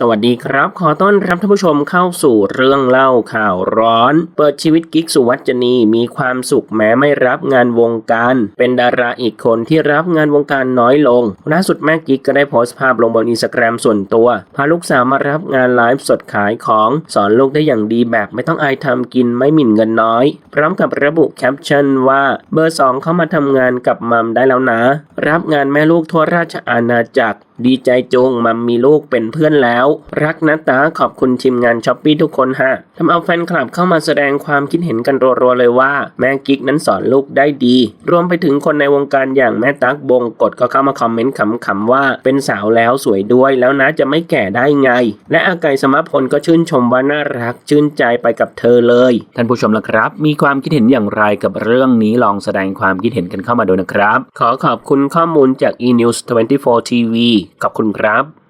สวัสดีครับ ขอต้อนรับท่านผู้ชมเข้าสู่เรื่องเล่าข่าวร้อน เปิดชีวิตกิ๊กสุวัจนีมีความสุขแม้ไม่รับงานวงการ เป็นดาราอีกคนที่รับงานวงการน้อยลงล่าสุดแม่กิ๊กก็ได้โพสต์ภาพลงบนอินสตาแกรมส่วนตัว พาลูกสาวมารับงานไลฟ์สดขายของสอนลูกได้อย่างดีแบบไม่ต้องอายทำกินไม่หมิ่นเงินน้อย พร้อมกับระบุแคปชั่นว่าเบอร์สองเข้ามาทำงานกับมัมได้แล้วนะ รับงานแม่ลูกทั่วราชอาณาจักร ดีใจจุงมัมมีลูกเป็นเพื่อนแล้ว รักนะตาขอบคุณทีมงานช้อปปี้ทุกคนฮะทำเอาแฟนคลับเข้ามาแสดงความคิดเห็นกันรัวๆเลยว่า แม่กิ๊กนั้นสอนลูกได้ดี รวมไปถึงคนในวงการอย่างแม่ตั๊กบงกฎก็เข้ามาคอมเมนต์ขำๆว่าเป็นสาวแล้วสวยด้วยแล้วนะจะไม่แก่ได้ไง และอาไก่สมพลก็ชื่นชมว่าน่ารักชื่นใจไปกับเธอเลย ท่านผู้ชมละครับ มีความคิดเห็นอย่างไรกับเรื่องนี้ลองแสดงความคิดเห็นกันเข้ามาดูนะครับ ขอขอบคุณข้อมูลจาก eNews 24 TV ขอบคุณครับ